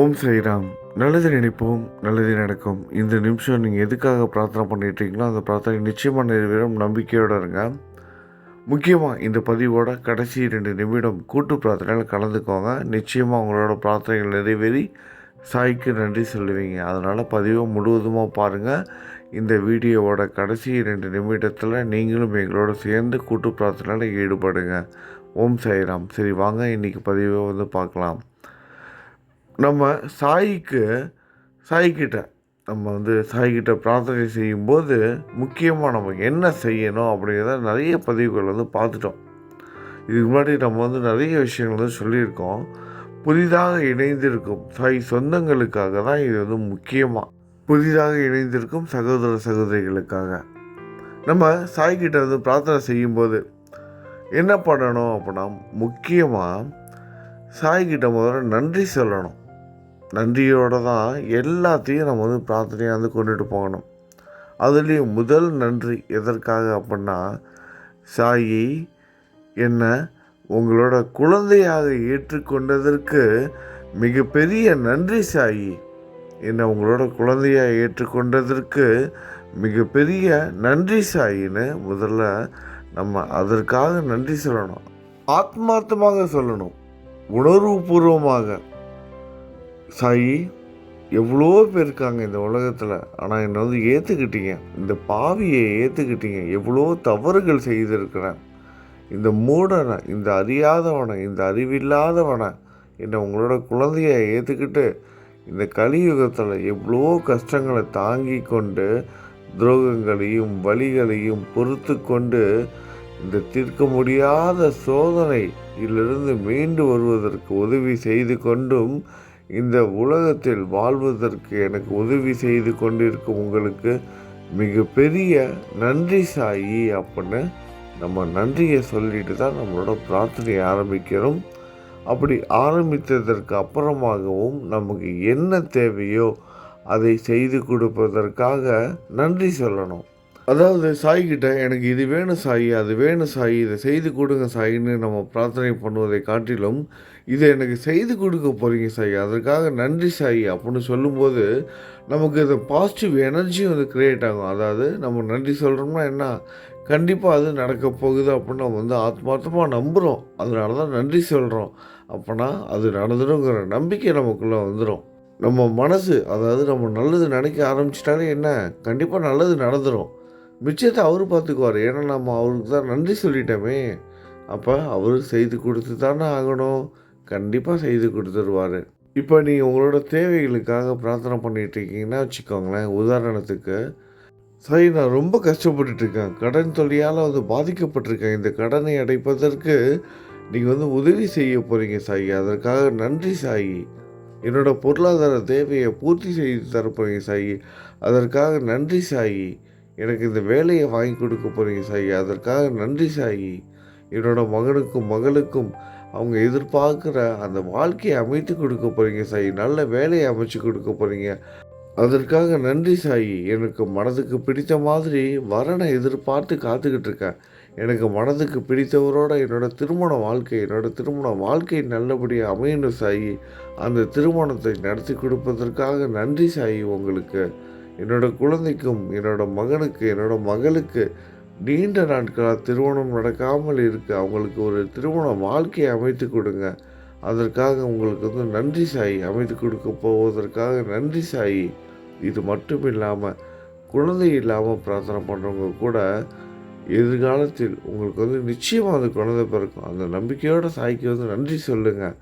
ஓம் ஸ்ரீராம். நல்லது நினைப்போம் நல்லது நடக்கும். இந்த நிமிஷம் நீங்கள் எதுக்காக பிரார்த்தனை பண்ணிட்டீங்களோ அந்த பிரார்த்தனை நிச்சயமாக நிறைவேறும் நம்பிக்கையோடு இருங்க. முக்கியமாக இந்த பதிவோட கடைசி ரெண்டு நிமிடம் கூட்டு பிரார்த்தனையில் கலந்துக்கோங்க. நிச்சயமாக உங்களோட பிரார்த்தனைகள் நிறைவேறி சாய்க்கு நன்றி சொல்லுவீங்க. அதனால் பதிவை முழுவதுமாக பாருங்கள் இந்த வீடியோவோட கடைசி ரெண்டு நிமிடத்தில் நீங்களும் எங்களோட சேர்ந்து கூட்டு பிரார்த்தனையில் ஈடுபடுங்க. ஓம் சாய்ராம் சரி வாங்க இன்றைக்கி பதிவை வந்து பார்க்கலாம். நம்ம சாய்க்கு சாய்கிட்ட நம்ம வந்து சாய்கிட்ட பிரார்த்தனை செய்யும்போது முக்கியமாக நம்ம என்ன செய்யணும் அப்படிங்கிறத நிறைய பதிவுகள் வந்து பார்த்துட்டோம். இதுக்கு முன்னாடி நம்ம வந்து நிறைய விஷயங்கள் வந்து சொல்லியிருக்கோம். புதிதாக இணைந்திருக்கும் சாய் சொந்தங்களுக்காக தான் இது வந்து முக்கியமாக புதிதாக இணைந்திருக்கும் சகோதர சகோதரிகளுக்காக. நம்ம சாய்கிட்ட வந்து பிரார்த்தனை செய்யும்போது என்ன பண்ணணும் அப்படின்னா முக்கியமாக சாய்கிட்ட முதல்ல நன்றி சொல்லணும். நன்றியோடு தான் எல்லாத்தையும் நம்ம வந்து பிரார்த்தனையாக வந்து கொண்டுட்டு போகணும். அதுலேயும் முதல் நன்றி எதற்காக அப்படின்னா சாயி என்ன உங்களோட குழந்தையாக ஏற்றுக்கொண்டதற்கு மிகப்பெரிய நன்றி சாயி. என்னை உங்களோட குழந்தையாக ஏற்றுக்கொண்டதற்கு மிகப்பெரிய நன்றி சாயின்னு முதல்ல நம்ம அதற்காக நன்றி சொல்லணும். ஆத்மார்த்தமாக சொல்லணும். உணர்வுபூர்வமாக சாயி எவ்வளோ பேர் இருக்காங்க இந்த உலகத்தில்? ஆனால் என்னை வந்து ஏற்றுக்கிட்டீங்க இந்த பாவியை ஏற்றுக்கிட்டீங்க எவ்வளோ தவறுகள் செய்திருக்கிறேன். இந்த மூடனை இந்த அறியாதவனை இந்த அறிவில்லாதவனை என்னை உங்களோட குழந்தைய ஏற்றுக்கிட்டு இந்த கலியுகத்தில் எவ்வளோ கஷ்டங்களை தாங்கி கொண்டு துரோகங்களையும் வழிகளையும் பொறுத்து கொண்டு இந்த தீர்க்க முடியாத சோதனையிலிருந்து மீண்டு வருவதற்கு உதவி செய்து கொண்டும் இந்த உலகத்தில் வாழ்வதற்கு எனக்கு உதவி செய்து கொண்டிருக்கும் உங்களுக்கு மிகப்பெரிய நன்றி சாயி அப்படின்னு நம்ம நன்றியை சொல்லிட்டு தான் நம்மளோட பிரார்த்தனையை ஆரம்பிக்கிறோம். அப்படி ஆரம்பித்ததற்கு அப்புறமாகவும் நமக்கு என்ன தேவையோ அதை செய்து கொடுப்பதற்காக நன்றி சொல்லணும். அதாவது சாய்கிட்ட எனக்கு இது வேணும் சாயி அது வேணும் சாயி இதை செய்து கொடுங்க சாயின்னு நம்ம பிரார்த்தனை பண்ணுவதை காட்டிலும் இதை எனக்கு செய்து கொடுக்க போகிறீங்க சாயி அதற்காக நன்றி சாயி அப்படின்னு சொல்லும்போது நமக்கு இந்த பாசிட்டிவ் எனர்ஜி வந்து க்ரியேட் ஆகும். அதாவது நம்ம நன்றி சொல்கிறோம்னா என்ன? கண்டிப்பாக அது நடக்க போகுது அப்படின்னு நம்ம வந்து ஆத்மார்த்தமாக நம்புகிறோம் அதனால தான் நன்றி சொல்கிறோம் அப்போனா அது நடந்துடுங்கிற நம்பிக்கை நமக்குள்ளே வந்துடும் நம்ம மனசு அதாவது நம்ம நல்லது நினைக்க ஆரம்பிச்சிட்டாலே என்ன? கண்டிப்பாக நல்லது நடந்துடும் மிச்சத்தை அவர் பார்த்துக்குவார். ஏன்னா நம்ம அவருக்கு தான் நன்றி சொல்லிட்டோமே. அப்போ அவர் செய்து கொடுத்து தானே ஆகணும். கண்டிப்பாக செய்து கொடுத்துருவார். இப்போ நீங்கள் உங்களோட தேவைகளுக்காக பிரார்த்தனை பண்ணிகிட்டு இருக்கீங்கன்னா வச்சுக்கோங்களேன். உதாரணத்துக்கு சரி நான் ரொம்ப கஷ்டப்பட்டுருக்கேன் கடன் தொல்லையால் வந்து பாதிக்கப்பட்டிருக்கேன். இந்த கடனை அடைப்பதற்கு நீங்கள் வந்து உதவி செய்ய போகிறீங்க சாயி. அதற்காக நன்றி சாயி. என்னோட பொருளாதார தேவையை பூர்த்தி செய்து தரப்போறீங்க சாயி. அதற்காக நன்றி சாயி. எனக்கு இந்த வேலையை வாங்கி கொடுக்க போகிறீங்க சாயி. அதற்காக நன்றி சாயி. என்னோட மகனுக்கும் மகளுக்கும் அவங்க எதிர்பார்க்குற அந்த வாழ்க்கையை அமைத்து கொடுக்க போகிறீங்க சாயி. நல்ல வேலையை அமைச்சு கொடுக்க போகிறீங்க அதற்காக நன்றி சாயி. எனக்கு மனதுக்கு பிடித்த மாதிரி வரனை எதிர்பார்த்து காத்துக்கிட்டு இருக்கேன். எனக்கு மனதுக்கு பிடித்தவரோட என்னோட திருமண வாழ்க்கை என்னோட திருமண வாழ்க்கை நல்லபடியாக அமையணும் சாயி. அந்த திருமணத்தை நடத்தி கொடுப்பதற்காக நன்றி சாயி உங்களுக்கு. என்னோட குழந்தைக்கும் என்னோட மகனுக்கு என்னோட மகளுக்கு நீண்ட நாட்களாக திருமணம் நடக்காமல் இருக்குது அவங்களுக்கு ஒரு திருமண வாழ்க்கையை அமைத்து கொடுங்க. அதற்காக உங்களுக்கு வந்து நன்றி சாயி அமைத்து கொடுக்க போவதற்காக நன்றி சாயி. இது மட்டும் இல்லாமல் குழந்தை இல்லாமல் பிரார்த்தனை பண்ணுறவங்க கூட எதிர்காலத்தில் உங்களுக்கு வந்து நிச்சயமாக அந்த குழந்தை பிறக்கும். அந்த நம்பிக்கையோட சாய்க்கு வந்து நன்றி சொல்லுங்கள்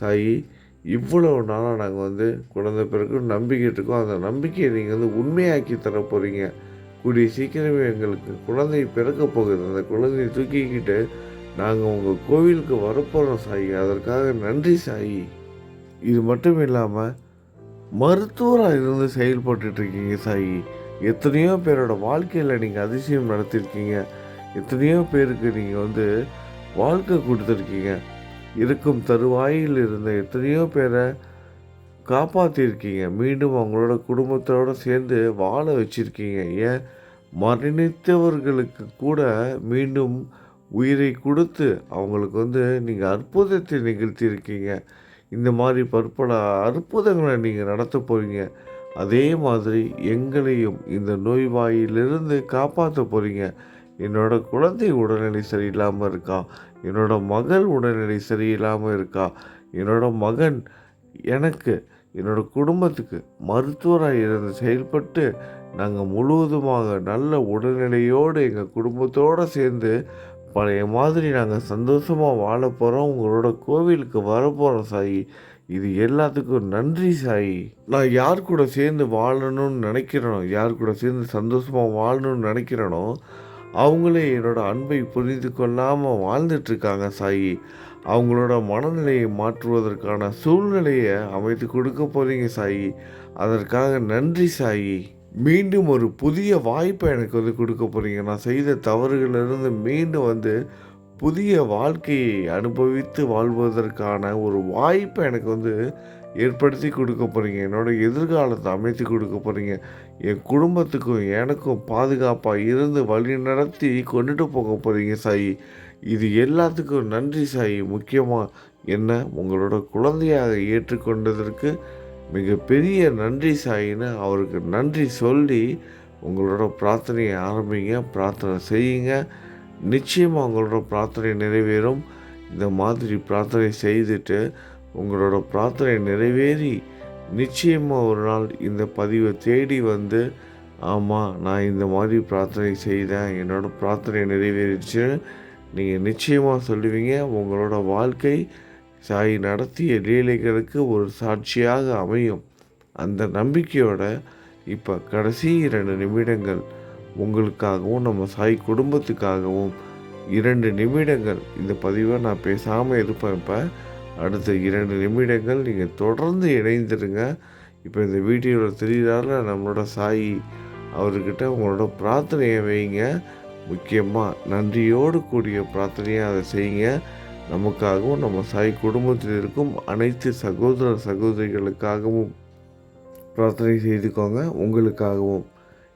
சாயி இவ்வளவு நாளாக நாங்கள் வந்து குழந்தை பிறகு நம்பிக்கிட்டு இருக்கோம். அந்த நம்பிக்கையை நீங்கள் வந்து உண்மையாக்கி தர போகிறீங்க கூடிய சீக்கிரமே எங்களுக்கு குழந்தை பிறக்க போகுது. அந்த குழந்தையை தூக்கிக்கிட்டு நாங்கள் உங்கள் கோவிலுக்கு வரப்போகிறோம் சாயி. அதற்காக நன்றி சாயி. இது மட்டும் இல்லாமல் மருத்துவராக இருந்து செயல்பட்டுட்ருக்கீங்க சாயி. எத்தனையோ பேரோட வாழ்க்கையில் நீங்கள் அதிசயம் நடத்திருக்கீங்க. எத்தனையோ பேருக்கு நீங்கள் வந்து வாழ்க்கை கொடுத்துருக்கீங்க. இருக்கும் தருவாயில் இருந்த எத்தனையோ பேரை காப்பாற்றிருக்கீங்க மீண்டும் அவங்களோட குடும்பத்தோடு சேர்ந்து வாழ வச்சுருக்கீங்க. ஏன்? மரணித்தவர்களுக்கு கூட மீண்டும் உயிரை கொடுத்து அவங்களுக்கு வந்து நீங்கள் அற்புதத்தை நிகழ்த்தியிருக்கீங்க. இந்த மாதிரி பற்பல அற்புதங்களை நீங்கள் நடத்த போகிறீங்க அதே மாதிரி எங்களையும் இந்த நோய்வாயிலிருந்து காப்பாற்ற போகிறீங்க என்னோட குழந்தை உடல்நிலை சரியில்லாமல் இருக்கான் என்னோட மகள் உடல்நிலை சரியில்லாமல் இருக்கா? என்னோட மகன் எனக்கு என்னோட குடும்பத்துக்கு மருத்துவராக இருந்து செயல்பட்டு நாங்கள் முழுவதுமாக நல்ல உடல்நிலையோடு எங்கள் குடும்பத்தோடு சேர்ந்து பழைய மாதிரி நாங்கள் சந்தோஷமாக வாழ போகிறோம் உங்களோட கோவிலுக்கு வரப்போகிறோம் சாயி. இது எல்லாத்துக்கும் நன்றி சாயி. நான் யார் கூட சேர்ந்து வாழணும்னு நினைக்கிறேனோ யார் கூட சேர்ந்து சந்தோஷமாக வாழணும்னு நினைக்கிறேனோ அவங்களே என்னோட அன்பை புரிந்து கொள்ளாமல் வாழ்ந்துட்டுருக்காங்க சாயி. அவங்களோட மனநிலையை மாற்றுவதற்கான சூழ்நிலையை அமைத்து கொடுக்க போகிறீங்க சாயி. அதற்காக நன்றி சாயி. மீண்டும் ஒரு புதிய வாய்ப்பை எனக்கு வந்து கொடுக்க போகிறீங்க நான் செய்த தவறுகளிலிருந்து மீண்டும் வந்து புதிய வாழ்க்கையை அனுபவித்து வாழ்வதற்கான ஒரு வாய்ப்பை எனக்கு வந்து ஏற்படுத்தி கொடுக்க போகிறீங்க என்னோட எதிர்காலத்தை அமைத்து கொடுக்க போகிறீங்க என் குடும்பத்துக்கும் எனக்கும் பாதுகாப்பாக இருந்து வழி நடத்தி கொண்டுட்டு போக போகிறீங்க சாயி. இது எல்லாத்துக்கும் நன்றி சாயி. முக்கியமாக என்ன? உங்களோட குழந்தையாக ஏற்றுக்கொண்டதற்கு மிகப்பெரிய நன்றி சாயின்னு அவருக்கு நன்றி சொல்லி உங்களோட பிரார்த்தனையை ஆரம்பிங்க. பிரார்த்தனை செய்யுங்க. நிச்சயமாக உங்களோட பிரார்த்தனை நிறைவேறும். இந்த மாதிரி பிரார்த்தனை செய்துட்டு உங்களோட பிரார்த்தனை நிறைவேறி நிச்சயமாக ஒரு நாள் இந்த பதிவை தேடி வந்து ஆமாம் நான் இந்த மாதிரி பிரார்த்தனை செய்தேன் என்னோடய பிரார்த்தனை நிறைவேறிச்சு நீங்கள் நிச்சயமாக சொல்லுவீங்க உங்களோட வாழ்க்கை சாய் நடத்திய லீலைகளுக்கு ஒரு சாட்சியாக அமையும். அந்த நம்பிக்கையோட இப்போ கடைசி இரண்டு நிமிடங்கள் உங்களுக்காகவும் நம்ம சாய் குடும்பத்துக்காகவும் இரண்டு நிமிடங்கள் இந்த பதிவை நான் பேசாமல் இருப்பேன் இப்போ. அடுத்த இரண்டு நிமிடங்கள் நீங்கள் தொடர்ந்து இணைந்துருங்க. இப்போ இந்த வீடியோவில் தெரியுதால நம்மளோட சாய் அவர்கிட்ட உங்களோட பிரார்த்தனையை வைங்க. முக்கியமாக நன்றியோடு கூடிய பிரார்த்தனையாக அதை செய்யுங்க. நமக்காகவும் நம்ம சாய் குடும்பத்தில் இருக்கும் அனைத்து சகோதர சகோதரிகளுக்காகவும் பிரார்த்தனை செய்துக்கோங்க. உங்களுக்காகவும்.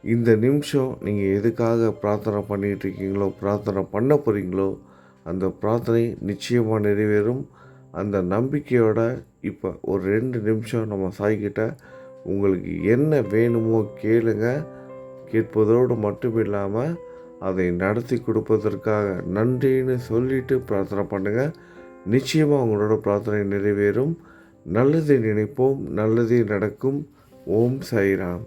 இந்த நிமிஷம் நீங்கள் எதுக்காக பிரார்த்தனை பண்ணிகிட்டு இருக்கீங்களோ பிரார்த்தனை பண்ண போகிறீங்களோ அந்த பிரார்த்தனை நிச்சயமாக நிறைவேறும். அந்த நம்பிக்கையோட இப்போ ஒரு ரெண்டு நிமிஷம் நம்ம சாய்கிட்ட உங்களுக்கு என்ன வேணுமோ கேளுங்க. கேட்பதோடு மட்டும் இல்லாமல் அதை நடத்தி கொடுப்பதற்காக நன்றின்னு சொல்லிட்டு பிரார்த்தனை பண்ணுங்கள் நிச்சயமாக உங்களோட பிரார்த்தனை நிறைவேறும். நல்லதை நினைப்போம் நல்லதே நடக்கும். ஓம் சாய்ராம்.